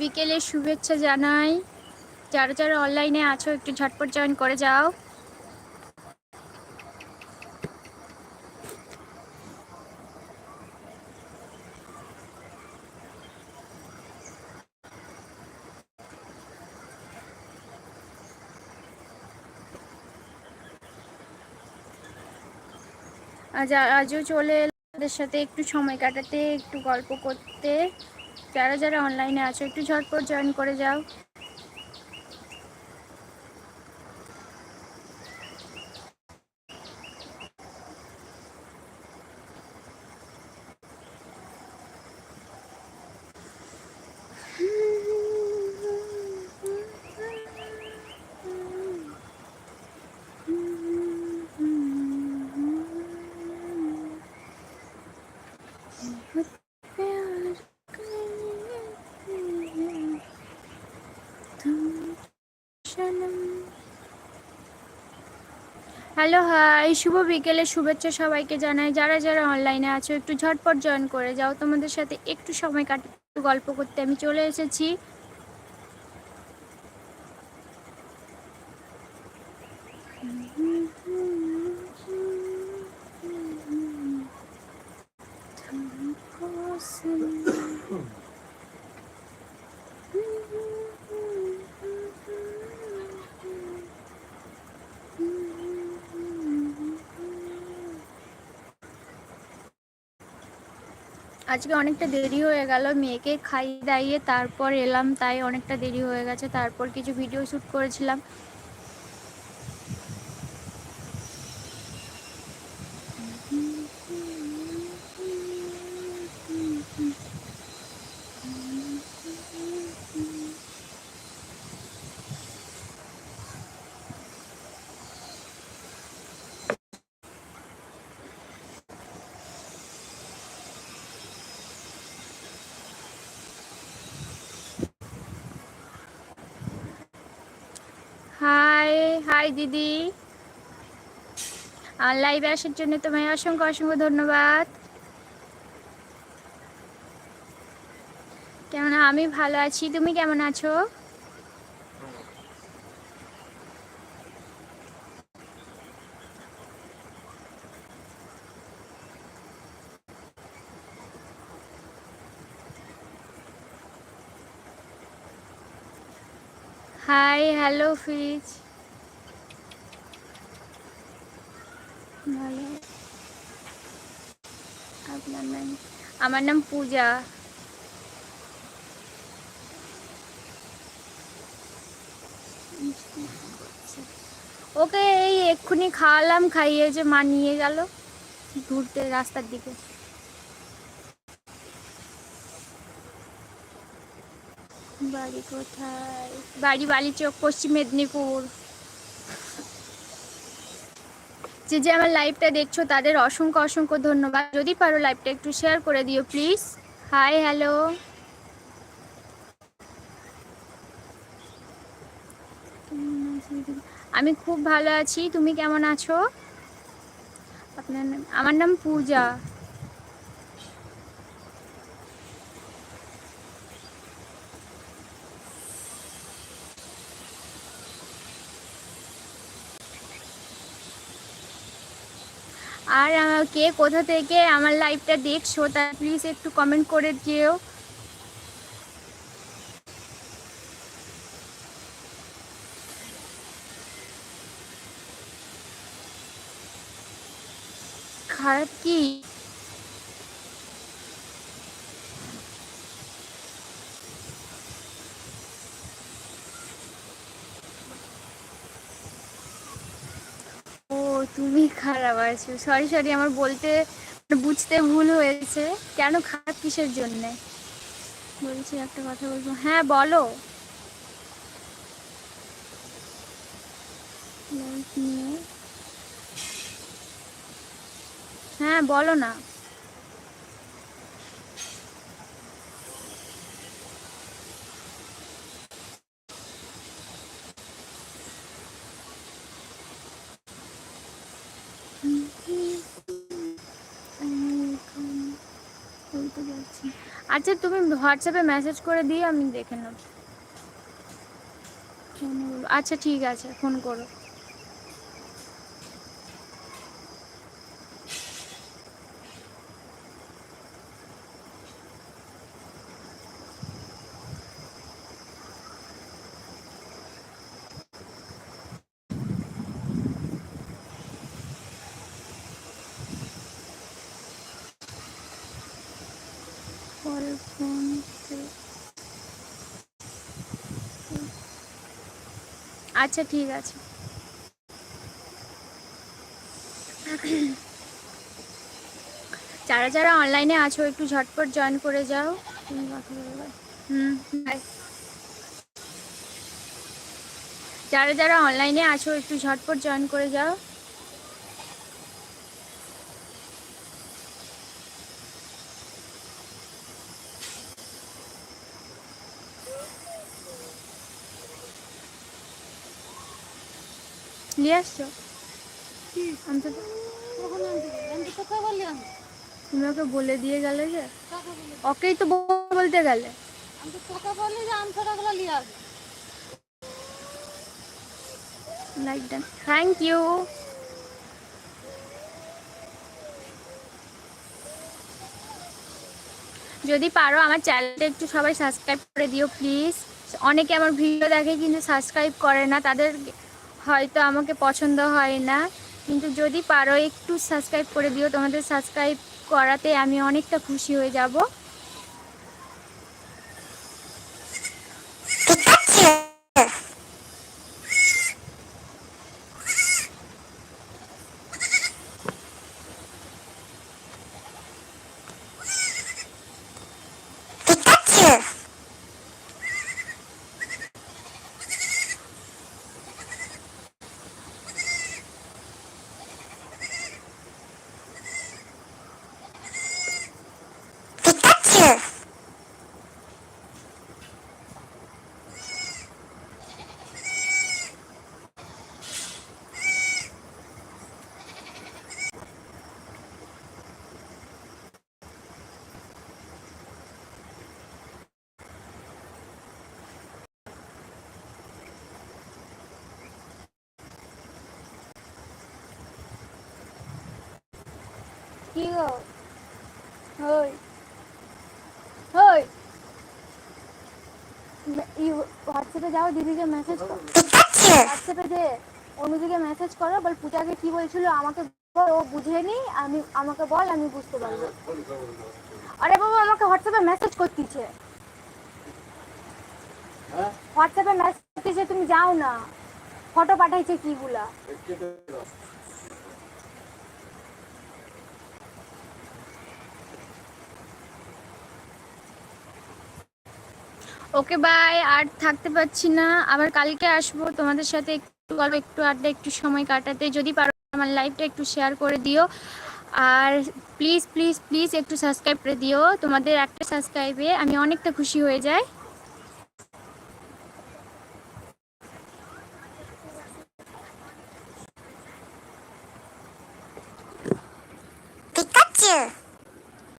বিকেলে শুভেচ্ছা জানাই। যারা যারা অনলাইনে আছো, একটু ঝটপট জয়েন করে যাও। আজ আজও চলে আপনাদের সাথে একটু সময় কাটাতে, একটু গল্প করতে। যারা যারা অনলাইনে আছো একটু ঝটপট জয়েন করে যাও। Hello, high. শুভ বিকেলে শুভেচ্ছা সবাইকে জানাই। যারা যারা অনলাইনে আছো, একটু ঝটপট জয়েন করে যাও। তোমাদের সাথে একটু সময় কাটতে গল্প করতে আমি চলে এসেছি। আজকে অনেকটা দেরি হয়ে গেল, মেয়েকে খাই দাইয়ে তারপর এলাম, তাই অনেকটা দেরি হয়ে গেছে। তারপর কিছু ভিডিও শ্যুট করেছিলাম। হাই হাই দিদি। আর লাইভে আসার জন্য তোমায় অসংখ্য অসংখ্য ধন্যবাদ। কেমন? আমি ভালো আছি। তুমি কেমন আছো? হাই হ্যালো ফিজ ভালো। আপনার নাম? আমার নাম পূজা। ওকে এই এক্ষুনি খাওয়ালাম, খাইয়ে যে মা নিয়ে গেল, ঘুরতে রাস্তার দিকে। বাড়ি কোথায়? বাড়ি বালিচক, পশ্চিম মেদিনীপুর। যে যে আমার লাইভটা দেখছ, তাদের অসংখ্য অসংখ্য ধন্যবাদ। যদি পারো লাইভটা একটু শেয়ার করে দিও প্লিজ হাই হ্যালো আমি খুব ভালো আছি। তুমি কেমন আছো? আপনার আমার নাম পূজা। আর কে কোথা থেকে আমার লাইভটা দেখছ, তা প্লিজ একটু কমেন্ট করে দিও। খারাপ কি? তুমি খারাপ আছো? সরি সরি আমার বলতে বুঝতে ভুল হয়েছে। কেন খারাপ কিসের জন্যে? বলছি একটা কথা বলব। হ্যাঁ বলো। হ্যাঁ বলো না আমি এখন বলতে পারছি আচ্ছা তুমি হোয়াটসঅ্যাপে মেসেজ করে দিয়ে আমি দেখে নেব। আচ্ছা ঠিক আছে ফোন করো। পরে ফোন আচ্ছা ঠিক আছে যারা যারা অনলাইনে আছো, একটু ঝটপট জয়েন করে যাও তুমি কথা বলে দাও। হুম, bye. যারা যারা অনলাইনে আছো, একটু ঝটপট জয়েন করে যাও নিয়ে আসছো? তুমি ওকে বলে দিয়ে গেলে যে ওকেই তো বলতে গেলে। লাইক ডান থ্যাংক ইউ যদি পারো আমার চ্যানেলটা একটু সবাই সাবস্ক্রাইব করে দিও প্লিজ অনেকে আমার ভিডিও দেখে কিন্তু সাবস্ক্রাইব করে না তাদের হয়তো আমাকে পছন্দ হয় না। কিন্তু যদি পারো, একটু সাবস্ক্রাইব করে দিও। তোমাদের সাবস্ক্রাইব করাতে আমি অনেকটা খুশি হয়ে যাব। কি গো? হই। হই। হোয়াটসঅ্যাপে যাও দিদিকে মেসেজ করো। হোয়াটসঅ্যাপে যে অনুদিকে মেসেজ করো বল পূজাকে কি বলছিল আমাকে বল ও বুঝেনি আমি আমাকে বল আমি বুঝতে পারব। আরে বাবা আমাকে হোয়াটসঅ্যাপে মেসেজ করতেছে। হোয়াটসঅ্যাপে মেসেজ করতেছে তুমি যাও না। ফটো পাঠাইছে কিগুলা? ওকে বাই আর থাকতে পারছি না। আবার কালকে আসব তোমাদের সাথে একটু গল্প, একটু আড্ডা, একটু সময় কাটাতে। যদি পারো আমার লাইভটা একটু শেয়ার করে দিও। আর প্লিজ প্লিজ প্লিজ একটু সাবস্ক্রাইব করে দিও। তোমাদের একটা সাবস্ক্রাইবে আমি অনেকটা খুশি হয়ে যাই।